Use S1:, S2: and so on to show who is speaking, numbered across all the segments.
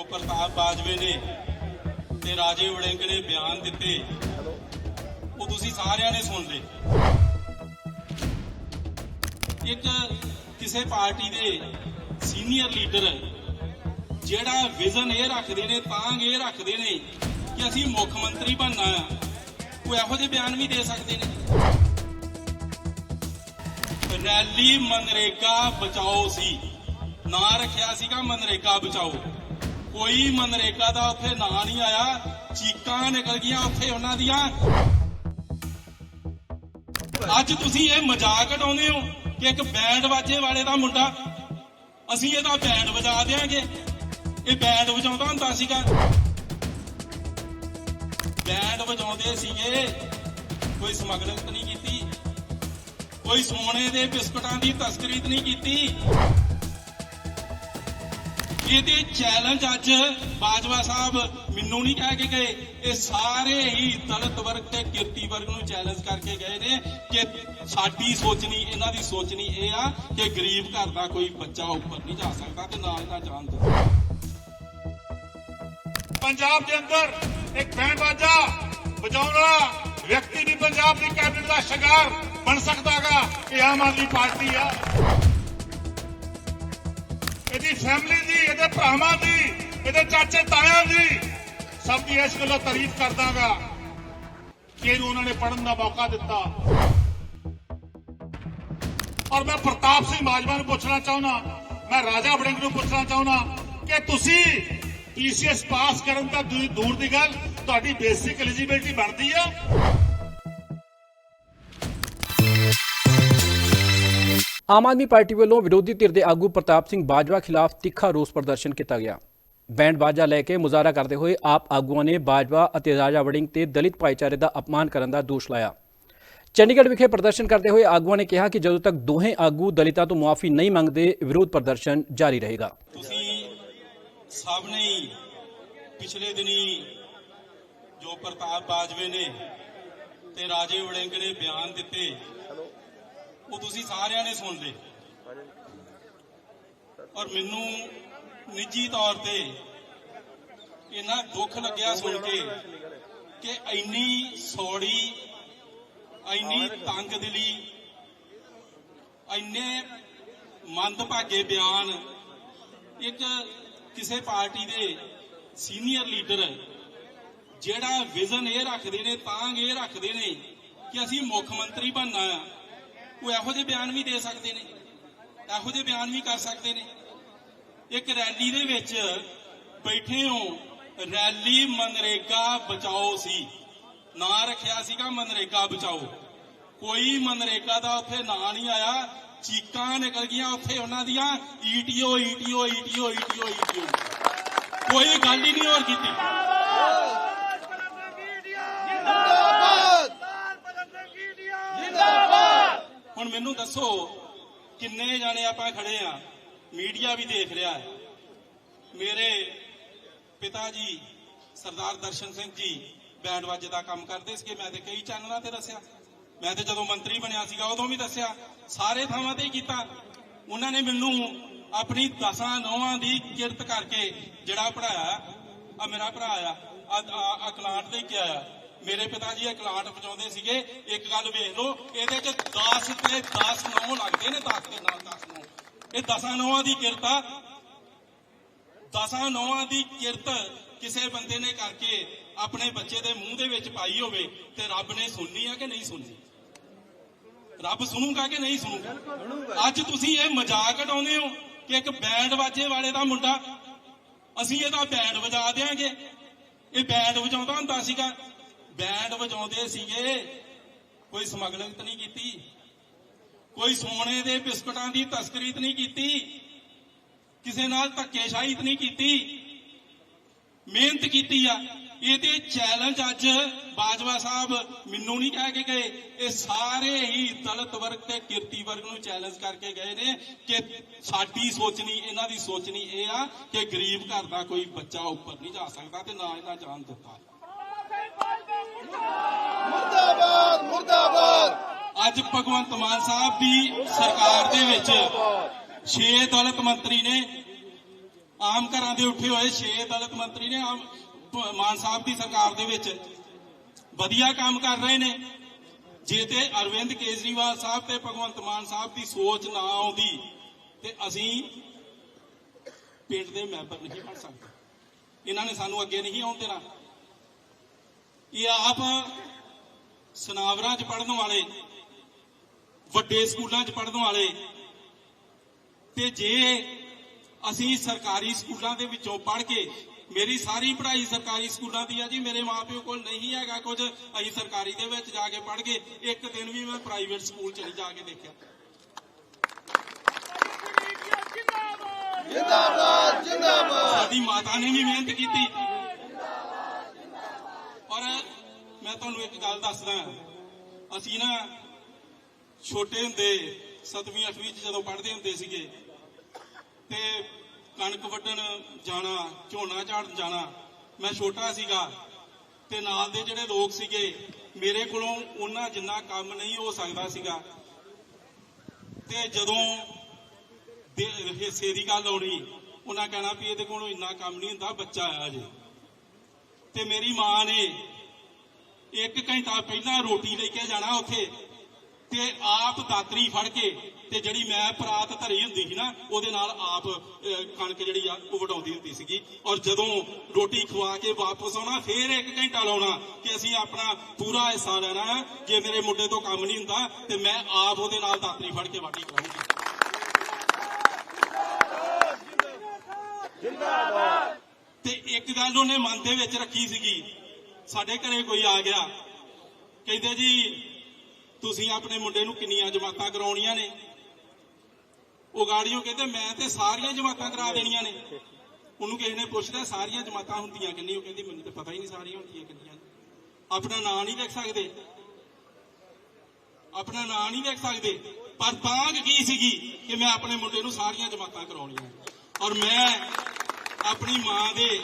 S1: ਜੋ ਪ੍ਰਤਾਪ ਬਾਜਵੇ ਨੇ ਤੇ ਰਾਜੇ ਵੜਿੰਗ ਨੇ ਬਿਆਨ ਦਿੱਤੇ, ਉਹ ਤੁਸੀਂ ਸਾਰਿਆਂ ਨੇ ਸੁਣ ਲਏ। ਇੱਕ ਕਿਸੇ ਪਾਰਟੀ ਦੇ ਸੀਨੀਅਰ ਲੀਡਰ ਜਿਹੜਾ ਵਿਜ਼ਨ ਇਹ ਰੱਖਦੇ ਨੇ ਤਾਂ ਇਹ ਰੱਖਦੇ ਨੇ ਕਿ ਅਸੀਂ ਮੁੱਖ ਮੰਤਰੀ ਬਣਨਾ ਆ, ਉਹ ਇਹੋ ਜਿਹੇ ਬਿਆਨ ਵੀ ਦੇ ਸਕਦੇ ਨੇ। ਰੈਲੀ ਮਨਰੇਗਾ ਬਚਾਓ ਸੀ, ਨਾਂ ਰੱਖਿਆ ਸੀਗਾ ਮਨਰੇਗਾ ਬਚਾਓ। ਕੋਈ ਮਨਰੇਗਾ ਦਾ ਉੱਥੇ ਨਾਂ ਨਹੀਂ ਆਇਆ। ਚੀਕਾਂ ਨਿਕਲ ਗਈਆਂ ਉੱਥੇ ਉਹਨਾਂ ਦੀਆਂ। ਅੱਜ ਤੁਸੀਂ ਇਹ ਮਜ਼ਾਕ ਉਡਾਉਂਦੇ ਹੋ ਕਿ ਇੱਕ ਬੈਂਡ ਵਾਜੇ ਵਾਲੇ ਦਾ ਮੁੰਡਾ, ਅਸੀਂ ਇਹਦਾ ਬੈਂਡ ਵਜਾ ਦੇਾਂਗੇ ਇਹ ਬੈਂਡ ਵਜਾਉਂਦਾ ਹੁੰਦਾ ਸੀਗਾ। ਬੈਂਡ ਵਜਾਉਂਦੇ ਸੀਗੇ। ਕੋਈ ਸਮਗਲਿੰਗ ਤਾਂ ਨਹੀਂ ਕੀਤੀ। ਕੋਈ ਸੋਨੇ ਦੇ ਬਿਸਕਟਾਂ ਦੀ ਤਸਕਰੀ ਤਾਂ ਨਹੀਂ ਕੀਤੀ। ਇਹਦੇ ਚੈਲੰਜ ਅੱਜ ਬਾਜਵਾ ਸਾਹਿਬ ਮੈਨੂੰ ਨਹੀਂ ਕਹਿ ਕੇ ਗਏ, ਇਹ ਸਾਰੇ ਹੀ ਦਲਿਤ ਵਰਗ ਤੇ ਕਿਰਤੀ ਵਰਗ ਨੂੰ ਚੈਲੰਜ ਕਰਕੇ ਗਏ ਨੇ ਕਿ ਸਾਡੀ ਸੋਚਣੀ, ਇਹਨਾਂ ਦੀ ਸੋਚਣੀ ਇਹ ਆ ਕਿ ਗਰੀਬ ਘਰ ਦਾ ਕੋਈ ਬੱਚਾ ਉੱਪਰ ਨਹੀਂ ਜਾ ਸਕਦਾ ਤੇ ਨਾ ਜਾਣ ਦਿਓ
S2: ਪੰਜਾਬ ਦੇ ਅੰਦਰ ਇੱਕ ਬੈਂਡ ਬਾਜਾ ਵਜਾਉਣ ਵਿਅਕਤੀ ਵੀ ਪੰਜਾਬ ਦੀ ਕੈਬਨਿਟ ਦਾ ਸ਼ਿਕਾਰ ਬਣ ਸਕਦਾਗਾ ਇਹ ਆਮ ਆਦਮੀ ਪਾਰਟੀ ਆ। ਇਹਦੀ ਫੈਮਿਲੀ ਦੀ ਇਹਦੇ ਭਰਾਵਾਂ ਦੀ ਇਹਦੇ ਚਾਚੇ ਤਾਇਆਂ ਦੀ ਸਭ ਦੀ ਇਸ ਗੱਲੋਂ ਤਾਰੀਫ ਕਰਦਾਗਾ ਕਿ ਇਹਨੂੰ ਉਹਨਾਂ ਨੇ ਪੜਨ ਦਾ ਮੌਕਾ ਦਿੱਤਾ। ਔਰ ਮੈਂ ਪ੍ਰਤਾਪ ਸਿੰਘ ਬਾਜਵਾ ਨੂੰ ਪੁੱਛਣਾ ਚਾਹੁੰਦਾ, ਮੈਂ ਰਾਜਾ ਵੜਿੰਗ ਨੂੰ ਪੁੱਛਣਾ ਚਾਹੁੰਦਾ ਕਿ ਤੁਸੀਂ ਪੀਸੀਐਸ ਪਾਸ ਕਰਨ ਤਾਂ ਦੂਰ ਦੂਰ ਦੀ ਗੱਲ, ਤੁਹਾਡੀ ਬੇਸਿਕ ਐਲੀਜੀਬਿਲਟੀ ਬਣਦੀ ਆ?
S3: ਆਮ ਆਦਮੀ ਪਾਰਟੀ ਵੱਲੋਂ ਵਿਰੋਧੀ ਧਿਰ ਦੇ ਆਗੂ ਪ੍ਰਤਾਪ ਸਿੰਘ ਬਾਜਵਾ ਖਿਲਾਫ ਤਿੱਖਾ ਰੋਸ ਪ੍ਰਦਰਸ਼ਨ ਕੀਤਾ ਗਿਆ। ਬੈਂਡ ਬਾਜਾ ਲੈ ਕੇ ਮੁਜ਼ਾਹਰਾ ਕਰਦੇ ਹੋਏ ਆਪ ਆਗੂਆਂ ਨੇ ਬਾਜਵਾ ਅਤੇ ਰਾਜਾ ਵੜਿੰਗ ਤੇ ਦਲਿਤ ਭਾਈਚਾਰੇ ਦਾ ਅਪਮਾਨ ਕਰਨ ਦਾ ਦੋਸ਼ ਲਾਇਆ। ਚੰਡੀਗੜ੍ਹ ਵਿਖੇ ਪ੍ਰਦਰਸ਼ਨ ਕਰਦੇ ਹੋਏ ਆਗੂਆਂ ਨੇ ਕਿਹਾ ਕਿ ਜਦੋਂ ਤੱਕ ਦੋਹੇ ਆਗੂ ਦਲਿਤਾਂ ਤੋਂ ਮੁਆਫੀ ਨਹੀਂ ਮੰਗਦੇ, ਵਿਰੋਧ ਪ੍ਰਦਰਸ਼ਨ ਜਾਰੀ ਰਹੇਗਾ।
S1: ਤੁਸੀਂ ਸਭ ਨੇ ਹੀ ਪਿਛਲੇ ਦਿਨੀ ਜੋ ਪ੍ਰਤਾਪ ਬਾਜਵੇ ਨੇ ਤੇ ਰਾਜੇ ਵੜਿੰਗ ਨੇ ਬਿਆਨ ਦਿੱਤੇ ਉਹ ਤੁਸੀਂ ਸਾਰਿਆਂ ਨੇ ਸੁਣ ਲਏ। ਔਰ ਮੈਨੂੰ ਨਿੱਜੀ ਤੌਰ ਤੇ ਇੰਨਾ ਦੁੱਖ ਲੱਗਿਆ ਸੁਣ ਕੇ ਕਿ ਇੰਨੀ ਸੌੜੀ, ਇੰਨੀ ਤੰਗ ਦਿਲੀ, ਇੰਨੇ ਮੰਦਭਾਗੇ ਬਿਆਨ ਇੱਕ ਕਿਸੇ ਪਾਰਟੀ ਦੇ ਸੀਨੀਅਰ ਲੀਡਰ ਜਿਹੜਾ ਵਿਜ਼ਨ ਇਹ ਰੱਖਦੇ ਨੇ, ਤਾਂ ਇਹ ਰੱਖਦੇ ਨੇ ਕਿ ਅਸੀਂ ਮੁੱਖ ਮੰਤਰੀ ਬਣਨਾ ਆ। ਉਹ ਇਹੋ ਜਿਹੇ ਬਿਆਨ ਵੀ ਦੇ ਸਕਦੇ ਨੇ, ਇਹੋ ਜਿਹੇ ਬਿਆਨ ਵੀ ਕਰ ਸਕਦੇ ਨੇ। ਇੱਕ ਰੈਲੀ ਦੇ ਵਿੱਚ ਬੈਠੇ ਹੋ, ਰੈਲੀ ਮਨਰੇਗਾ ਬਚਾਓ ਸੀ। ਨਾਂ ਰੱਖਿਆ ਸੀਗਾ ਮਨਰੇਗਾ ਬਚਾਓ। ਕੋਈ ਮਨਰੇਗਾ ਦਾ ਉੱਥੇ ਨਾਂ ਨਹੀਂ ਆਇਆ, ਚੀਕਾਂ ਨਿਕਲ ਗਈਆਂ ਉੱਥੇ ਉਹਨਾਂ ਦੀਆਂ, ETO ETO ETO ETO ETO. ਕੋਈ ਗੱਲ ਹੀ ਨਹੀਂ ਹੋਰ ਕੀਤੀ। ਹੁਣ ਮੈਨੂੰ ਦੱਸੋ, ਕਿੰਨੇ ਜਾਣੇ ਆਪਾਂ ਖੜੇ ਆ? ਮੀਡੀਆ ਵੀ ਦੇਖ ਰਿਹਾ ਹੈ। ਮੇਰੇ ਪਿਤਾ ਜੀ, ਸਰਦਾਰ ਦਰਸ਼ਨ ਸਿੰਘ ਜੀ, ਬੈਂਡ ਵਾਜੇ ਦਾ ਕੰਮ ਕਰਦੇ ਸੀਗੇ। ਮੈਂ ਤੇ ਕਈ ਚੈਨਲਾਂ ਤੇ ਦੱਸਿਆ। ਮੈਂ ਤੇ ਜਦੋਂ ਮੰਤਰੀ ਬਣਿਆ ਸੀਗਾ, ਉਦੋਂ ਵੀ ਦੱਸਿਆ। ਸਾਰੇ ਥਾਵਾਂ ਤੇ ਕੀਤਾ। ਉਹਨਾਂ ਨੇ ਮੈਨੂੰ ਆਪਣੀ ਦਸਾਂ ਨੌਵਾਂ ਦੀ ਕਿਰਤ ਕਰਕੇ ਜਿਹੜਾ ਪੜਾਇਆ ਆ ਮੇਰਾ ਭਰਾ ਆ ਆ ਅਕਲਾਂਟ ਦੇ ਕੇ ਆਇਆ। ਮੇਰੇ ਪਿਤਾ ਜੀ ਅਕਲਾਂਟ ਵਜਾਉਂਦੇ ਸੀਗੇ। ਇੱਕ ਗੱਲ ਵੇਖ ਲਓ ਇਹਦੇ ਚ 10 ਤੇ 10 ਨੌ ਲੱਗਦੇ ਨੇ 10 ਦੇ ਨਾਲ 10 ਨੌ। ਇਹ ਦਸਾਂ ਨੌਵਾਂ ਦੀ ਕਿਰਤ ਆ। ਦਸਾਂ ਨੌਵਾਂ ਦੀ ਕਿਰਤ ਕਿਸੇ ਬੰਦੇ ਨੇ ਕਰਕੇ ਆਪਣੇ ਬੱਚੇ ਦੇ ਮੂੰਹ ਦੇ ਵਿੱਚ ਪਾਈ ਹੋਵੇ ਤੇ ਰੱਬ ਨੇ ਸੁਣਨੀ ਆ ਕਿ ਨਹੀਂ ਸੁਣਨੀ? ਰੱਬ ਸੁਣੂਗਾ ਕਿ ਨਹੀਂ ਸੁਣੂਗਾ? ਅੱਜ ਤੁਸੀਂ ਇਹ ਮਜ਼ਾਕ ਉਡਾਉਂਦੇ ਹੋ ਕਿ ਇੱਕ ਬੈਂਡ ਵਾਜੇ ਵਾਲੇ ਦਾ ਮੁੰਡਾ ਅਸੀਂ ਇਹਦਾ ਬੈਂਡ ਵਜਾ ਦੇਾਂਗੇ ਇਹ ਬੈਂਡ ਵਜਾਉਂਦਾ ਹੁੰਦਾ ਸੀਗਾ। ਬੈਂਡ ਵਜਾਉਂਦੇ ਸੀਗੇ। ਕੋਈ ਸਮਗਲਿੰਗ ਤਾਂ ਨਹੀਂ ਕੀਤੀ। ਕੋਈ ਸੋਨੇ ਦੇ ਬਿਸਕਟਾਂ ਦੀ ਤਸਕਰੀ ਤਾਂ ਨਹੀਂ ਕੀਤੀ। ਕਿਸੇ ਨਾਲ ਧੱਕੇਸ਼ਾਹੀ ਤਾਂ ਨਹੀਂ ਕੀਤੀ। ਮਿਹਨਤ ਕੀਤੀ ਆ। ਇਹਦੇ ਚੈਲੰਜ ਅੱਜ ਬਾਜਵਾ ਸਾਹਿਬ ਮੈਨੂੰ ਨਹੀਂ ਕਹਿ ਕੇ ਗਏ। ਇਹ ਸਾਰੇ ਹੀ ਦਲਿਤ ਵਰਗ ਤੇ ਕਿਰਤੀ ਵਰਗ ਨੂੰ ਚੈਲੰਜ ਕਰਕੇ ਗਏ ਨੇ ਕਿ ਸਾਡੀ ਸੋਚਣੀ, ਇਹਨਾਂ ਦੀ ਸੋਚਣੀ ਇਹ ਆ ਕਿ ਗਰੀਬ ਘਰ ਦਾ ਕੋਈ ਬੱਚਾ ਉੱਪਰ ਨਹੀਂ ਜਾ ਸਕਦਾ ਤੇ ਨਾ ਇਹਨਾਂ ਜਾਣ ਦਿੱਤਾ।
S4: ਮੁਰਦਾਬਾਦ ਮੁਰਦਾਬਾਦ।
S1: ਅੱਜ ਭਗਵੰਤ ਮਾਨ ਸਾਹਿਬ ਦੀ ਸਰਕਾਰ ਦੇ ਵਿੱਚ 6 ਦਲਿਤ ਮੰਤਰੀ ਨੇ, ਆਮ ਘਰਾਂ ਦੇ ਉੱਠੇ ਹੋਏ ਛੇ ਦਲਿਤ ਮੰਤਰੀ ਨੇ ਆਮ ਮਾਨ ਸਾਹਿਬ ਦੀ ਸਰਕਾਰ ਦੇ ਵਿੱਚ ਵਧੀਆ ਕੰਮ ਕਰ ਰਹੇ ਨੇ। ਜੇ ਤੇ ਅਰਵਿੰਦ ਕੇਜਰੀਵਾਲ ਸਾਹਿਬ ਤੇ ਭਗਵੰਤ ਮਾਨ ਸਾਹਿਬ ਦੀ ਸੋਚ ਨਾ ਆਉਂਦੀ, ਤੇ ਅਸੀਂ ਪਿੰਡ ਦੇ ਮੈਂਬਰ ਨਹੀਂ ਬਣ ਸਕਦੇ। ਇਹਨਾਂ ਨੇ ਸਾਨੂੰ ਅੱਗੇ ਨਹੀਂ ਆਉਣ ਦੇਣਾ। ਇਹ ਆਪ ਸਨਾਵਰਾਂ 'ਚ ਪੜਨ ਵਾਲੇ ਵੱਡੇ ਸਕੂਲਾਂ 'ਚ ਪੜਨ ਵਾਲੇ ਤੇ ਜੇ ਅਸੀਂ ਸਰਕਾਰੀ ਸਕੂਲਾਂ ਦੇ ਵਿੱਚੋਂ ਪੜ੍ਹ ਕੇ ਮੇਰੀ ਸਾਰੀ ਪੜ੍ਹਾਈ ਸਰਕਾਰੀ ਸਕੂਲਾਂ ਦੀ ਆ ਜੀ ਮੇਰੇ ਮਾਪਿਓ ਕੋਲ ਨਹੀਂ ਹੈਗਾ ਕੁਝ ਅਸੀਂ ਸਰਕਾਰੀ ਦੇ ਵਿੱਚ ਜਾ ਕੇ ਪੜ੍ਹ ਕੇ ਇੱਕ ਦਿਨ ਵੀ ਮੈਂ ਪ੍ਰਾਈਵੇਟ ਸਕੂਲ 'ਚ ਨਹੀਂ ਜਾ ਕੇ ਦੇਖਿਆ।
S4: ਜਿੰਦਾਬਾਦ ਜਿੰਦਾਬਾਦ!
S1: ਸਾਡੀ ਮਾਤਾ ਨੇ ਵੀ ਮਿਹਨਤ ਕੀਤੀ ਔਰ ਮੈਂ ਤੁਹਾਨੂੰ ਇੱਕ ਗੱਲ ਦੱਸਦਾ ਅਸੀਂ ਨਾ ਛੋਟੇ ਹੁੰਦੇ 7ਵੀਂ 8ਵੀਂ ਚ ਜਦੋਂ ਪੜ੍ਹਦੇ ਹੁੰਦੇ ਸੀਗੇ, ਤੇ ਕਣਕ ਵੱਢਣ ਜਾਣਾ, ਝੋਨਾ ਝਾੜਨ ਜਾਣਾ, ਮੈਂ ਛੋਟਾ ਸੀਗਾ, ਤੇ ਨਾਲ ਦੇ ਜਿਹੜੇ ਲੋਕ ਸੀਗੇ, ਮੇਰੇ ਕੋਲੋਂ ਉਹਨਾਂ ਜਿੰਨਾ ਕੰਮ ਨਹੀਂ ਹੋ ਸਕਦਾ ਸੀਗਾ। ਤੇ ਜਦੋਂ ਦੇ ਹਿੱਸੇ ਦੀ ਗੱਲ ਆਉਣੀ, ਉਹਨਾਂ ਕਹਿਣਾ ਵੀ ਇਹਦੇ ਕੋਲੋਂ ਇੰਨਾ ਕੰਮ ਨਹੀਂ ਹੁੰਦਾ, ਬੱਚਾ ਆਇਆ ਜੇ। ਤੇ ਮੇਰੀ ਮਾਂ ਨੇ ਇੱਕ ਘੰਟਾ ਪਹਿਲਾਂ ਰੋਟੀ ਲੈ ਕੇ ਜਾਣਾ ਉੱਥੇ ਤੇ ਆਪ ਦਾਤਰੀ ਫੜ ਕੇ ਤੇ ਜਿਹੜੀ ਮੈਂ ਪਰਾਤ ਧਰੀ ਹੁੰਦੀ ਸੀ ਨਾ ਉਹਦੇ ਨਾਲ ਆਪ ਕਣਕ ਜਿਹੜੀ ਆ ਉਹ ਵਢਾਉਂਦੀ ਹੁੰਦੀ ਸੀਗੀ। ਔਰ ਜਦੋਂ ਰੋਟੀ ਖਵਾ ਕੇ ਵਾਪਸ ਆਉਣਾ ਫੇਰ ਇੱਕ ਘੰਟਾ ਲਾਉਣਾ ਕਿ ਅਸੀਂ ਆਪਣਾ ਪੂਰਾ ਹਿੱਸਾ ਲੈਣਾ ਹੈ ਜੇ ਮੇਰੇ ਮੁੰਡੇ ਤੋਂ ਕੰਮ ਨਹੀਂ ਹੁੰਦਾ ਤੇ ਮੈਂ ਆਪ ਉਹਦੇ ਨਾਲ ਦਾਤਰੀ ਫੜ ਕੇ ਵਾਢੀ ਕਰਾਉਂਗੀ ਤੇ ਇੱਕ ਗੱਲ ਉਹਨੇ ਮਨ ਦੇ ਵਿੱਚ ਰੱਖੀ ਸੀਗੀ ਸਾਡੇ ਘਰੇ ਕੋਈ ਆ ਗਿਆ। ਕਹਿੰਦੇ ਜੀ, ਤੁਸੀਂ ਆਪਣੇ ਮੁੰਡੇ ਨੂੰ ਕਿੰਨੀਆਂ ਜਮਾਤਾਂ ਕਰਾਉਣੀਆਂ ਨੇ? ਉਹ ਗਾੜੀਓ ਕਹਿੰਦੇ, ਮੈਂ ਤੇ ਸਾਰੀਆਂ ਜਮਾਤਾਂ ਕਰਾ ਦੇਣੀਆਂ ਨੇ। ਉਹਨੂੰ ਕਿਸੇ ਨੇ ਪੁੱਛਦਾ, ਸਾਰੀਆਂ ਜਮਾਤਾਂ ਹੁੰਦੀਆਂ ਕਿੰਨੀ ਉਹ ਕਹਿੰਦੀ, ਮੈਨੂੰ ਤਾਂ ਪਤਾ ਹੀ ਨਹੀਂ ਸਾਰੀਆਂ ਹੁੰਦੀਆਂ ਕਿੰਨੀਆਂ ਆਪਣਾ ਨਾਂ ਨਹੀਂ ਲਿਖ ਸਕਦੇ। ਆਪਣਾ ਨਾਂ ਨਹੀਂ ਲਿਖ ਸਕਦੇ। ਪਰ ਤਾਂਗ ਕੀ ਸੀਗੀ ਕਿ ਮੈਂ ਆਪਣੇ ਮੁੰਡੇ ਨੂੰ ਸਾਰੀਆਂ ਜਮਾਤਾਂ ਕਰਾਉਣੀਆਂ ਔਰ ਮੈਂ ਆਪਣੀ ਮਾਂ ਦੇ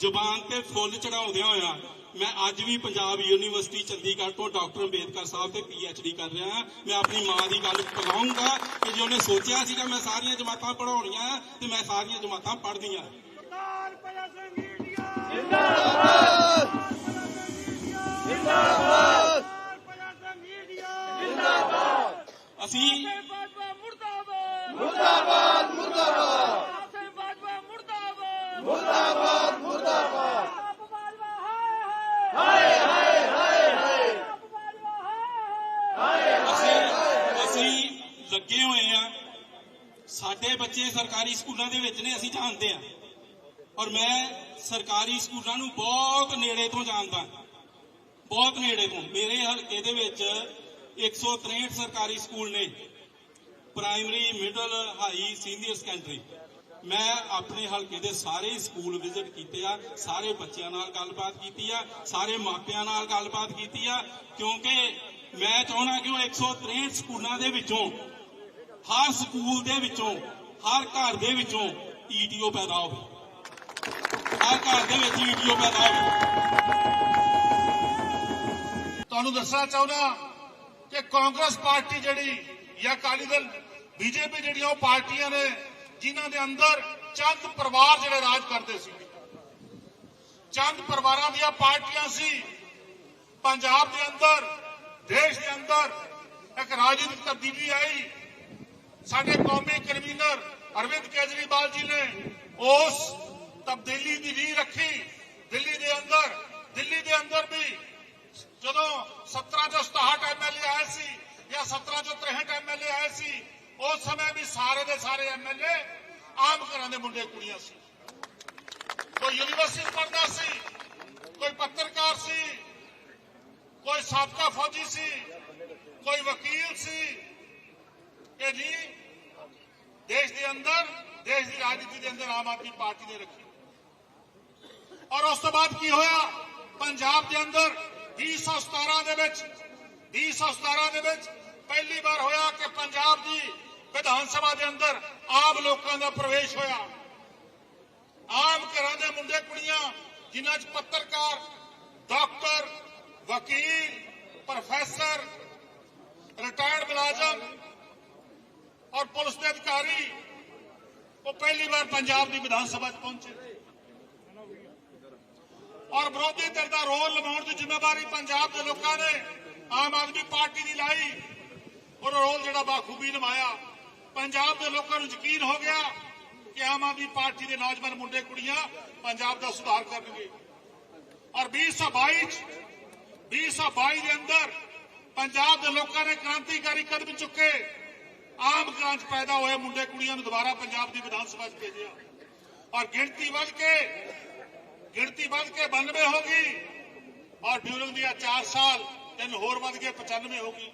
S1: ਜ਼ੁਬਾਨ ਤੇ ਫੁੱਲ ਚੜਾਉਂਦਿਆਂ ਹੋਇਆ ਮੈਂ ਅੱਜ ਵੀ ਪੰਜਾਬ ਯੂਨੀਵਰਸਿਟੀ ਚੰਡੀਗੜ੍ਹ ਤੋਂ ਡਾਕਟਰ ਅੰਬੇਦਕਰ ਸਾਹਿਬ ਤੇ ਡੀ ਕਰ ਰਿਹਾ ਹਾਂ। ਮੈਂ ਆਪਣੀ ਮਾਂ ਦੀ ਗੱਲ ਪਗਾਉਂਗਾ ਕਿ ਜੇ ਉਹਨੇ ਸੋਚਿਆ ਸੀਗਾ ਮੈਂ ਸਾਰੀਆਂ ਜਮਾਤਾਂ ਪੜਾਉਣੀਆਂ ਤੇ ਮੈਂ ਸਾਰੀਆਂ ਜਮਾਤਾਂ ਪੜ੍ਹਦੀਆਂ
S4: ਜਿੰਦਾਬਾਦ।
S1: ਅਸੀਂ
S4: ਮੁਰਦਾਬਾਦ। ਮੁਰਦਾਬਾਦ ਮੁਰਦਾਬਾਦ। ਮੁਰਦਾਬਾਦ
S1: ਅਸੀਂ ਅਸੀਂ ਲੱਗੇ ਹੋਏ ਆ ਸਾਡੇ ਬੱਚੇ ਸਰਕਾਰੀ ਸਕੂਲਾਂ ਦੇ ਵਿੱਚ ਨੇ, ਅਸੀਂ ਜਾਣਦੇ ਆ ਔਰ ਮੈਂ ਸਰਕਾਰੀ ਸਕੂਲਾਂ ਨੂੰ ਬਹੁਤ ਨੇੜੇ ਤੋਂ ਜਾਣਦਾ। ਬਹੁਤ ਨੇੜੇ ਤੋਂ। ਮੇਰੇ ਹਲਕੇ ਦੇ ਵਿੱਚ 163 ਸਰਕਾਰੀ ਸਕੂਲ ਨੇ। Primary, middle, high, senior, secondary. ਮੈਂ ਆਪਣੇ ਹਲਕੇ ਦੇ ਸਾਰੇ ਸਕੂਲ ਵਿਜ਼ਿਟ ਕੀਤੇ ਆ, ਸਾਰੇ ਬੱਚਿਆਂ ਨਾਲ ਗੱਲਬਾਤ ਕੀਤੀ ਆ, ਸਾਰੇ ਮਾਪਿਆਂ ਨਾਲ ਗੱਲਬਾਤ ਕੀਤੀ ਆ, ਕਿਉਂਕਿ ਮੈਂ ਚਾਹੁੰਦਾ ਕਿ ਉਹ 163 ਸਕੂਲਾਂ ਦੇ ਵਿੱਚੋਂ, ਹਰ ਸਕੂਲ ਦੇ ਵਿੱਚੋਂ, ਹਰ ਘਰ ਦੇ ਵਿੱਚੋਂ ਈਡੀਓ ਪੈਦਾ ਹੋਵੇ। ਹਰ ਘਰ ਦੇ ਵਿੱਚ ਈਡੀਓ ਪੈਦਾ ਹੋਵੇ।
S2: ਤੁਹਾਨੂੰ ਦੱਸਣਾ ਚਾਹੁੰਦਾ ਕਿ ਕਾਂਗਰਸ ਪਾਰਟੀ ਜਿਹੜੀ ਜਾਂ ਅਕਾਲੀ ਦਲ, ਬੀਜੇਪੀ ਜਿਹੜੀਆਂ ਉਹ ਪਾਰਟੀਆਂ ਨੇ ਜਿਨ੍ਹਾਂ ਦੇ ਅੰਦਰ ਚੰਦ ਪਰਿਵਾਰ ਜਿਹੜੇ ਰਾਜ ਕਰਦੇ ਸੀ। ਚੰਦ ਪਰਿਵਾਰਾਂ ਦੀਆਂ ਪਾਰਟੀਆਂ ਸੀ। ਪੰਜਾਬ ਦੇ ਅੰਦਰ, ਦੇਸ਼ ਦੇ ਅੰਦਰ ਇੱਕ ਰਾਜਨੀਤਿਕ ਤਬਦੀਲੀ ਆਈ। ਸਾਡੇ ਕੌਮੀ ਕਨਵੀਨਰ ਅਰਵਿੰਦ ਕੇਜਰੀਵਾਲ ਜੀ ਨੇ ਉਸ ਤਬਦੀਲੀ ਦੀ ਨੀਂਹ ਰੱਖੀ। ਦਿੱਲੀ ਦੇ ਅੰਦਰ, ਦਿੱਲੀ ਦੇ ਅੰਦਰ ਵੀ ਜਦੋਂ 17 ਚੋਂ 67 ਐਮਐਲਏ ਆਏ ਸੀ ਜਾਂ 17 ਚੋਂ 63 ਐਮਐਲਏ ਆਏ ਸੀ ਉਸ ਸਮੇਂ ਵੀ ਸਾਰੇ ਦੇ ਸਾਰੇ ਐਮਐਲਏ ਆਮ ਘਰਾਂ ਦੇ ਮੁੰਡੇ ਕੁੜੀਆਂ ਸੀ। ਕੋਈ ਯੂਨੀਵਰਸਿਟੀ ਪੜ੍ਹਦਾ ਸੀ, ਕੋਈ ਪੱਤਰਕਾਰ ਸੀ, ਕੋਈ ਸਾਬਕਾ ਫੌਜੀ ਸੀ, ਕੋਈ ਵਕੀਲ ਸੀ ਇਹ ਜੀ ਦੇਸ਼ ਦੇ ਅੰਦਰ, ਦੇਸ਼ ਦੀ ਰਾਜਨੀਤੀ ਦੇ ਅੰਦਰ ਆਮ ਆਦਮੀ ਪਾਰਟੀ ਨੇ ਰੱਖੀ। ਔਰ ਉਸ ਤੋਂ ਬਾਅਦ ਕੀ ਹੋਇਆ? ਪੰਜਾਬ ਦੇ ਅੰਦਰ 2017 ਦੇ ਵਿੱਚ 2017 ਦੇ ਵਿੱਚ ਪਹਿਲੀ ਵਾਰ ਹੋਇਆ ਕਿ ਪੰਜਾਬ ਦੀ ਵਿਧਾਨ ਸਭਾ ਦੇ ਅੰਦਰ ਆਮ ਲੋਕਾਂ ਦਾ ਪ੍ਰਵੇਸ਼ ਹੋਇਆ। ਆਮ ਘਰਾਂ ਦੇ ਮੁੰਡੇ ਕੁੜੀਆਂ, ਜਿਨ੍ਹਾਂ 'ਚ ਪੱਤਰਕਾਰ, ਡਾਕਟਰ, ਵਕੀਲ, ਪ੍ਰੋਫੈਸਰ, ਰਿਟਾਇਰਡ ਮੁਲਾਜ਼ਮ ਔਰ ਪੁਲਿਸ ਦੇ ਅਧਿਕਾਰੀ, ਉਹ ਪਹਿਲੀ ਵਾਰ ਪੰਜਾਬ ਦੀ ਵਿਧਾਨ ਸਭਾ 'ਚ ਪਹੁੰਚੇ। ਔਰ ਵਿਰੋਧੀ ਧਿਰ ਦਾ ਰੋਲ ਨਿਭਾਉਣ ਦੀ ਜ਼ਿੰਮੇਵਾਰੀ ਪੰਜਾਬ ਦੇ ਲੋਕਾਂ ਨੇ ਆਮ ਆਦਮੀ ਪਾਰਟੀ ਦੀ ਲਾਈ। ਔਰ ਰੋਲ ਜਿਹੜਾ ਬਾਖੂਬੀ ਨਿਭਾਇਆ। ਪੰਜਾਬ ਦੇ ਲੋਕਾਂ ਨੂੰ ਯਕੀਨ ਹੋ ਗਿਆ ਕਿ ਆਮ ਆਦਮੀ ਪਾਰਟੀ ਦੇ ਨੌਜਵਾਨ ਮੁੰਡੇ ਕੁੜੀਆਂ ਪੰਜਾਬ ਦਾ ਸੁਧਾਰ ਕਰਨਗੇ। ਔਰ 2022 ਚ 2022 ਦੇ ਅੰਦਰ ਪੰਜਾਬ ਦੇ ਲੋਕਾਂ ਨੇ ਕ੍ਰਾਂਤੀਕਾਰੀ ਕਦਮ ਚੁੱਕੇ। ਆਮ ਕ੍ਰਾਂਤ ਪੈਦਾ ਹੋਏ ਮੁੰਡੇ ਕੁੜੀਆਂ ਨੂੰ ਦੁਬਾਰਾ ਪੰਜਾਬ ਦੀ ਵਿਧਾਨ ਸਭਾ 'ਚ ਭੇਜਿਆ। ਔਰ ਗਿਣਤੀ ਵੱਧ ਕੇ, ਗਿਣਤੀ ਵੱਧ ਕੇ 92 ਹੋ ਗਈ। ਔਰ ਡਿਊਰਿੰਗ ਦੀਆਂ 4 ਸਾਲ, ਤਿੰਨ ਹੋਰ ਵੱਧ ਕੇ 95 ਹੋ ਗਈ।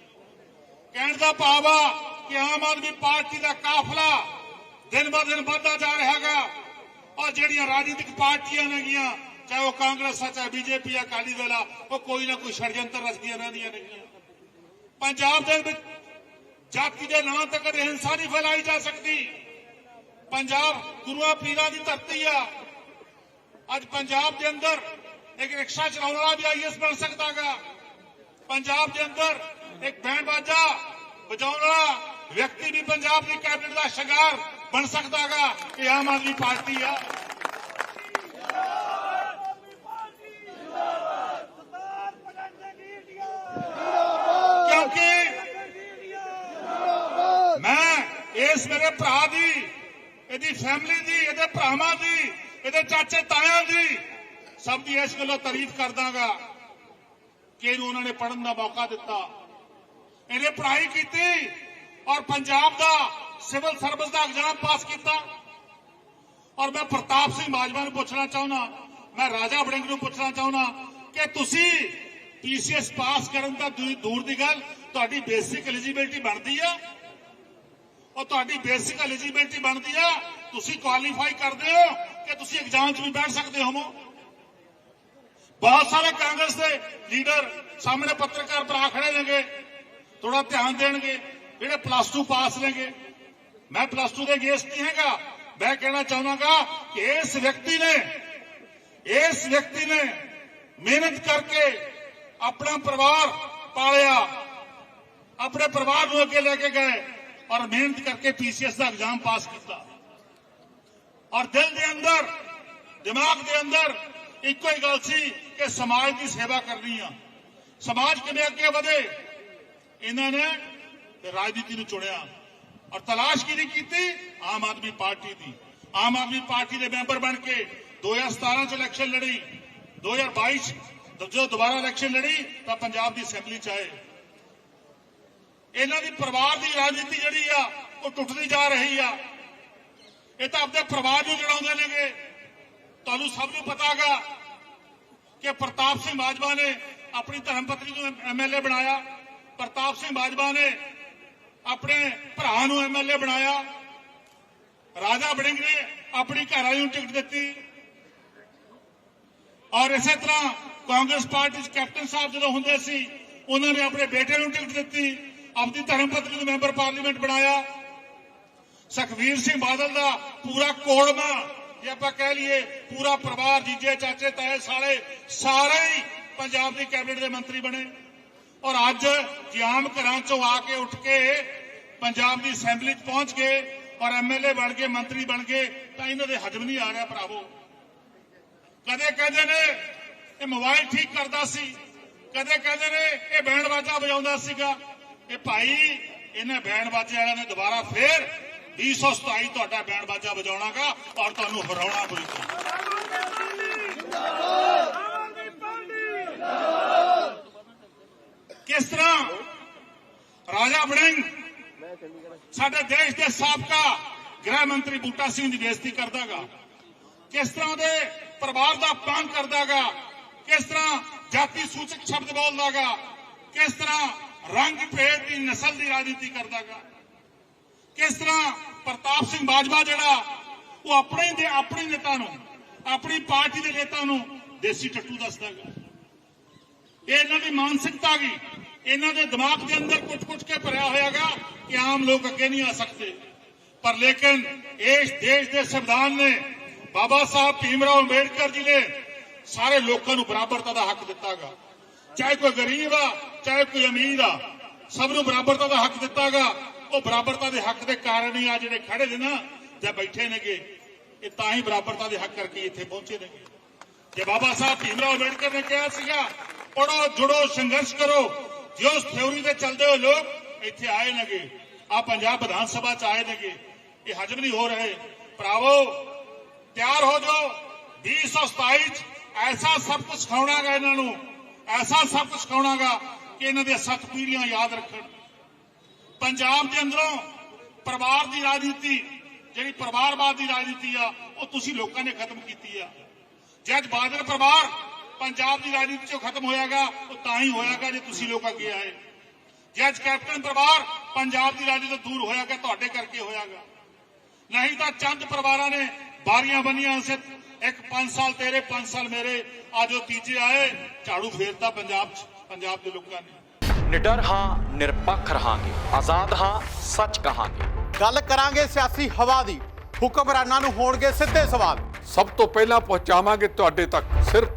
S2: ਕਹਿਣ ਦਾ ਭਾਵ ਆ ਕਿ ਆਮ ਆਦਮੀ ਪਾਰਟੀ ਦਾ ਕਾਫਲਾ ਦਿਨ ਬ ਦਿਨ ਵੱਧਦਾ ਜਾ ਰਿਹਾ ਹੈਗਾ ਔਰ ਜਿਹੜੀਆਂ ਰਾਜਨੀਤਿਕ ਪਾਰਟੀਆਂ ਨੇਗੀਆਂ ਚਾਹੇ ਉਹ ਕਾਂਗਰਸ ਆ ਚਾਹੇ ਬੀਜੇਪੀ ਆ ਅਕਾਲੀ ਦਲ ਆ ਉਹ ਕੋਈ ਨਾ ਕੋਈ ષਡਯੰਤਰ ਰਚਦੀਆਂ ਰਹਿੰਦੀਆਂ ਨੇਗੀਆਂ ਪੰਜਾਬ ਦੇ ਵਿੱਚ ਜਾਤੀ ਦੇ ਨਾਂ ਤੇ ਕਦੇ ਹਿੰਸਾ ਨਹੀਂ ਫੈਲਾਈ ਜਾ ਸਕਦੀ ਪੰਜਾਬ ਗੁਰੂਆਂ ਪੀਰਾਂ ਦੀ ਧਰਤੀ ਆ ਅੱਜ ਪੰਜਾਬ ਦੇ ਅੰਦਰ ਇੱਕ ਰਿਕਸ਼ਾ ਚਲਾਉਣ ਵਾਲਾ ਵੀ ਆਈਐਸ ਬਣ ਸਕਦਾਗਾ ਪੰਜਾਬ ਦੇ ਅੰਦਰ ਇੱਕ ਬੈਂਡ ਬਾਜਾ ਵਜਾਉਣ ਵਾਲਾ ਵਿਅਕਤੀ ਵੀ ਪੰਜਾਬ ਦੀ ਕੈਬਨਿਟ ਦਾ ਸ਼ਿੰਗਾਰ ਬਣ ਸਕਦਾਗਾ ਇਹ ਆਮ ਆਦਮੀ ਪਾਰਟੀ ਆ। ਕਿਉਂਕਿ ਮੈਂ ਇਸ ਮੇਰੇ ਭਰਾ ਦੀ, ਇਹਦੀ ਫੈਮਿਲੀ ਦੀ, ਇਹਦੇ ਭਰਾਵਾਂ ਦੀ, ਇਹਦੇ ਚਾਚੇ ਤਾਇਆਂ ਦੀ ਸਭ ਦੀ ਇਸ ਗੱਲੋਂ ਤਾਰੀਫ ਕਰਦਾਗਾ ਕਿ ਇਹਨੂੰ ਉਹਨਾਂ ਨੇ ਪੜਨ ਦਾ ਮੌਕਾ ਦਿੱਤਾ। ਇਹਨੇ ਪੜ੍ਹਾਈ ਕੀਤੀ ਔਰ ਪੰਜਾਬ ਦਾ ਸਿਵਲ ਸਰਵਿਸ ਦਾ ਐਗਜ਼ਾਮ ਪਾਸ ਕੀਤਾ। ਔਰ ਮੈਂ ਪ੍ਰਤਾਪ ਸਿੰਘ ਬਾਜਵਾ ਨੂੰ ਪੁੱਛਣਾ ਚਾਹੁੰਦਾ, ਮੈਂ ਰਾਜਾ ਵੜਿੰਗ ਨੂੰ ਪੁੱਛਣਾ ਚਾਹੁੰਦਾ ਕਿ ਤੁਸੀਂ ਪੀਸੀਐਸ ਪਾਸ ਕਰਨ ਦਾ ਦੂਰ ਦੂਰ ਦੀ ਗੱਲ, ਤੁਹਾਡੀ ਬੇਸਿਕ ਐਲੀਜੀਬਿਲਟੀ ਬਣਦੀ ਆ? ਉਹ ਤੁਹਾਡੀ ਬੇਸਿਕ ਐਲੀਜੀਬਿਲਟੀ ਬਣਦੀ ਆ, ਤੁਸੀਂ ਕੁਆਲੀਫਾਈ ਕਰਦੇ ਹੋ ਕਿ ਤੁਸੀਂ ਐਗਜ਼ਾਮ 'ਚ ਵੀ ਬੈਠ ਸਕਦੇ ਹੋ ਬਹੁਤ ਸਾਰੇ ਕਾਂਗਰਸ ਦੇ ਲੀਡਰ ਸਾਹਮਣੇ ਪੱਤਰਕਾਰ ਭਰਾ ਖੜੇ ਨੇਗੇ ਥੋੜਾ ਧਿਆਨ ਦੇਣਗੇ। ਜਿਹੜੇ ਪਲੱਸ 2 ਪਾਸ ਨੇਗੇ ਮੈਂ ਪਲੱਸ 2 ਦੇ ਅਗੇਂਸਟ ਨਹੀਂ ਹੈਗਾ ਮੈਂ ਕਹਿਣਾ ਚਾਹੁੰਦਾਗਾ ਕਿ ਇਸ ਵਿਅਕਤੀ ਨੇ ਇਸ ਵਿਅਕਤੀ ਨੇ ਮਿਹਨਤ ਕਰਕੇ ਆਪਣਾ ਪਰਿਵਾਰ ਪਾਲਿਆ ਆਪਣੇ ਪਰਿਵਾਰ ਨੂੰ ਅੱਗੇ ਲੈ ਕੇ ਗਏ ਔਰ ਮਿਹਨਤ ਕਰਕੇ ਪੀਸੀਐਸ ਦਾ ਐਗਜ਼ਾਮ ਪਾਸ ਕੀਤਾ ਔਰ ਦਿਲ ਦੇ ਅੰਦਰ ਦਿਮਾਗ ਦੇ ਅੰਦਰ ਇੱਕੋ ਹੀ ਗੱਲ ਸੀ ਕਿ ਸਮਾਜ ਦੀ ਸੇਵਾ ਕਰਨੀ ਆ ਸਮਾਜ ਕਿਵੇਂ ਅੱਗੇ ਵਧੇ ਇਹਨਾਂ ਨੇ ਤੇ ਰਾਜਨੀਤੀ ਨੂੰ ਚੁਣਿਆ ਔਰ ਤਲਾਸ਼ ਕਿਹਦੀ ਕੀਤੀ? ਆਮ ਆਦਮੀ ਪਾਰਟੀ ਦੀ। ਆਮ ਆਦਮੀ ਪਾਰਟੀ ਦੇ ਮੈਂਬਰ ਬਣ ਕੇ 2017 ਚ ਇਲੈਕਸ਼ਨ ਲੜੀ 2022 ਚ ਜਦੋਂ ਦੁਬਾਰਾ ਇਲੈਕਸ਼ਨ ਲੜੀ ਤਾਂ ਪੰਜਾਬ ਦੀ ਅਸੈਂਬਲੀ ਚ ਆਏ। ਇਹਨਾਂ ਦੀ ਪਰਿਵਾਰ ਦੀ ਰਾਜਨੀਤੀ ਜਿਹੜੀ ਆ, ਉਹ ਟੁੱਟਦੀ ਜਾ ਰਹੀ ਆ। ਇਹ ਤਾਂ ਆਪਣੇ ਪਰਿਵਾਰ ਨੂੰ ਜੜਾਉਂਦੇ ਨੇਗੇ। ਤੁਹਾਨੂੰ ਸਭ ਨੂੰ ਪਤਾਗਾ ਕਿ ਪ੍ਰਤਾਪ ਸਿੰਘ ਬਾਜਵਾ ਨੇ ਆਪਣੀ ਧਰਮ ਪਤਨੀ ਨੂੰ ਐਮਐਲਏ ਬਣਾਇਆ। ਪ੍ਰਤਾਪ ਸਿੰਘ ਬਾਜਵਾ ਨੇ ਆਪਣੇ ਭਰਾ ਨੂੰ ਐਮਐਲਏ ਬਣਾਇਆ। ਰਾਜਾ ਬੜਿੰਗ ਨੇ ਆਪਣੀ ਘਰ ਵਾਲੀ ਨੂੰ ਟਿਕਟ ਦਿੱਤੀ। ਔਰ ਇਸੇ ਤਰ੍ਹਾਂ ਕਾਂਗਰਸ ਪਾਰਟੀ ਚ ਕੈਪਟਨ ਸਾਹਿਬ ਜਦੋਂ ਹੁੰਦੇ ਸੀ, ਉਹਨਾਂ ਨੇ ਆਪਣੇ ਬੇਟੇ ਨੂੰ ਟਿਕਟ ਦਿੱਤੀ, ਆਪਣੀ ਧਰਮ ਪਤਨੀ ਨੂੰ ਮੈਂਬਰ ਪਾਰਲੀਮੈਂਟ ਬਣਾਇਆ। ਸੁਖਵੀਰ ਸਿੰਘ ਬਾਦਲ ਦਾ ਪੂਰਾ ਕੋੜਮਾ, ਜੇ ਆਪਾਂ ਕਹਿ ਲਈਏ, ਪੂਰਾ ਪਰਿਵਾਰ, ਜੀਜੇ, ਚਾਚੇ, ਤਾਏ, ਸਾਲੇ, ਸਾਰੇ ਹੀ ਪੰਜਾਬ ਦੀ ਕੈਬਨਿਟ ਦੇ ਮੰਤਰੀ ਬਣੇ। ਔਰ ਅੱਜ ਜੇ ਆਮ ਘਰਾਂ ਚੋਂ ਆ ਕੇ ਉੱਠ ਕੇ ਪੰਜਾਬ ਦੀ ਅਸੈਂਬਲੀ 'ਚ ਪਹੁੰਚ ਗਏ, ਔਰ ਐਮਐਲਏ ਬਣ ਕੇ ਮੰਤਰੀ ਬਣ ਗਏ, ਤਾਂ ਇਹਨਾਂ ਦੇ ਹਜਮ ਨਹੀਂ ਆ ਰਿਹਾ ਭਰਾਵੋ। ਕਦੇ ਕਹਿੰਦੇ ਨੇ ਇਹ ਮੋਬਾਈਲ ਠੀਕ ਕਰਦਾ ਸੀ, ਕਦੇ ਕਹਿੰਦੇ ਨੇ ਇਹ ਬੈਂਡ ਬਾਜਾ ਵਜਾਉਂਦਾ ਸੀਗਾ। ਇਹ ਭਾਈ, ਇਹਨਾਂ ਬੈਂਡ ਬਾਜੇ ਵਾਲਿਆਂ ਨੇ ਦੁਬਾਰਾ ਫੇਰ 227 ਤੁਹਾਡਾ ਬੈਂਡ ਬਾਜਾ ਵਜਾਉਣਾਗਾ, ਔਰ ਤੁਹਾਨੂੰ ਹਰਾਉਣਾ ਕੋਈ ਕਿਸ ਤਰ੍ਹਾਂ ਰਾਜਾ ਬੜਿੰਗ ਸਾਡੇ ਦੇਸ਼ ਦੇ ਸਾਬਕਾ ਗ੍ਰਹਿ ਮੰਤਰੀ ਬੂਟਾ ਸਿੰਘ ਦੀ ਬੇਇੱਜ਼ਤੀ ਕਰਦਾਗਾ। ਕਿਸ ਤਰ੍ਹਾਂ ਦੇ ਪਰਿਵਾਰ ਦਾ ਅਪਮਾਨ ਕਰਦਾਗਾ, ਕਿਸ ਤਰ੍ਹਾਂ ਜਾਤੀ ਸੂਚਕ ਸ਼ਬਦ ਬੋਲਦਾਗਾ, ਕਿਸ ਤਰ੍ਹਾਂ ਰੰਗ ਭੇਦ ਦੀ ਨਸਲ ਦੀ ਰਾਜਨੀਤੀ ਕਰਦਾਗਾ। ਕਿਸ ਤਰ੍ਹਾਂ ਪ੍ਰਤਾਪ ਸਿੰਘ ਬਾਜਵਾ ਜਿਹੜਾ, ਉਹ ਆਪਣੇ ਦੇ ਆਪਣੇ ਨੇਤਾ ਨੂੰ, ਆਪਣੀ ਪਾਰਟੀ ਦੇ ਨੇਤਾ ਨੂੰ ਦੇਸੀ ਟੱਟੂ ਦੱਸਦਾਗਾ। ਇਹ ਇਹਨਾਂ ਦੀ ਮਾਨਸਿਕਤਾ ਗਈ ਇਹਨਾਂ ਦੇ ਦਿਮਾਗ ਦੇ ਅੰਦਰ ਕੁਝ-ਕੁਝ ਕੇ ਭਰਿਆ ਹੋਇਆਗਾ ਕਿ ਆਮ ਲੋਕ ਅੱਗੇ ਨਹੀਂ ਆ ਸਕਦੇ। ਪਰ ਲੇਕਿਨ ਇਸ ਦੇਸ਼ ਦੇ ਸੰਵਿਧਾਨ ਨੇ ਬਾਬਾ ਸਾਹਿਬ ਭੀਮਰਾਓ ਅੰਬੇਡਕਰ ਜੀ ਨੇ ਸਾਰੇ ਲੋਕਾਂ ਨੂੰ ਬਰਾਬਰਤਾ ਦਾ ਹੱਕ ਦਿੱਤਾਗਾ। ਚਾਹੇ ਕੋਈ ਗਰੀਬ ਆ, ਚਾਹੇ ਕੋਈ ਅਮੀਰ ਆ, ਸਭ ਨੂੰ ਬਰਾਬਰਤਾ ਦਾ ਹੱਕ ਦਿੱਤਾਗਾ। ਉਹ ਬਰਾਬਰਤਾ ਦੇ ਹੱਕ ਦੇ ਕਾਰਨ ਹੀ ਆ ਜਿਹੜੇ ਖੜੇ ਨੇ ਨਾ, ਜਾਂ ਬੈਠੇ ਨੇਗੇ। ਇਹ ਤਾਂ ਹੀ ਬਰਾਬਰਤਾ ਦੇ ਹੱਕ ਕਰਕੇ ਇੱਥੇ ਪਹੁੰਚੇ ਨੇਗੇ। ਜੇ ਬਾਬਾ ਸਾਹਿਬ ਭੀਮਰਾਓ ਅੰਬੇਡਕਰ ਨੇ ਕਿਹਾ ਸੀਗਾ ਪੜੋ ਜੁੜੋ, ਸੰਘਰਸ਼ ਕਰੋ। ਜੇ ਉਸ ਥਿਉਰੀ ਤੇ ਚੱਲਦੇ ਹੋਏ ਲੋਕ ਇੱਥੇ ਆਏ ਨੇਗੇ। ਆ ਪੰਜਾਬ ਵਿਧਾਨ ਸਭਾ ਚ ਆਏ ਨੇਗੇ। ਇਹ ਹਜਮ ਨਹੀਂ ਹੋ ਰਹੇ। ਭਰਾਵੋ, ਤਿਆਰ ਹੋ ਜਾਓ। 2027 ਚ ਐਸਾ ਸਭ ਕੁਝ ਸਿਖਾਉਣਾਗਾ ਇਹਨਾਂ ਨੂੰ। ਐਸਾ ਸਭ ਕੁਝ ਸਿਖਾਉਣਾਗਾ ਕਿ ਇਹਨਾਂ ਦੀਆਂ ਸੱਤ ਪੀੜ੍ਹੀਆਂ ਯਾਦ ਰੱਖਣ। ਪੰਜਾਬ ਦੇ ਅੰਦਰੋਂ ਪਰਿਵਾਰ ਦੀ ਰਾਜਨੀਤੀ, ਜਿਹੜੀ ਪਰਿਵਾਰਵਾਦ ਦੀ ਰਾਜਨੀਤੀ ਆ, ਉਹ ਤੁਸੀਂ ਲੋਕਾਂ ਨੇ ਖਤਮ ਕੀਤੀ ਆ। ਜੇ ਬਾਦਲ ਪਰਿਵਾਰ ਪੰਜਾਬ ਦੀ ਰਾਜਨੀਤੀ ਚੋਂ ਖਤਮ ਹੋਇਆਗਾ ਉਹ ਤਾਂ ਹੀ ਹੋਇਆਗਾ ਜੇ ਤੁਸੀਂ ਲੋਕ ਅੱਗੇ ਆਏ। ਜੇ ਅੱਜ ਕੈਪਟਨ ਪਰਿਵਾਰ ਪੰਜਾਬ ਦੀ ਰਾਜਨੀਤੀ ਤੋਂ ਦੂਰ ਹੋਇਆਗਾ ਤੁਹਾਡੇ ਕਰਕੇ ਹੋਇਆਗਾ। ਨਹੀਂ ਤਾਂ ਚੰਦ ਪਰਿਵਾਰਾਂ ਨੇ ਬਾਰੀਆਂ ਬੰਨੀਆਂ ਸੇ ਇੱਕ 5 ਸਾਲ ਤੇਰੇ 5 ਸਾਲ ਮੇਰੇ ਉਹ ਤੀਜੇ ਆਏ ਝਾੜੂ ਫੇਰਤਾ ਪੰਜਾਬ 'ਚ ਪੰਜਾਬ ਦੇ ਲੋਕਾਂ ਨੇ।
S5: ਨਿਡਰ ਹਾਂ ਨਿਰਪੱਖ ਰਹਾਂਗੇ ਆਜ਼ਾਦ ਹਾਂ ਸੱਚ ਕਹਾਂਗੇ।
S6: ਗੱਲ ਕਰਾਂਗੇ ਸਿਆਸੀ ਹਵਾ ਦੀ ਹੁਕਮਰਾਨਾਂ ਨੂੰ ਹੋਣਗੇ ਸਿੱਧੇ ਸਵਾਲ।
S7: ਸਭ ਤੋਂ ਪਹਿਲਾਂ ਪਹੁੰਚਾਵਾਂਗੇ ਤੁਹਾਡੇ ਤੱਕ ਸਿਰਫ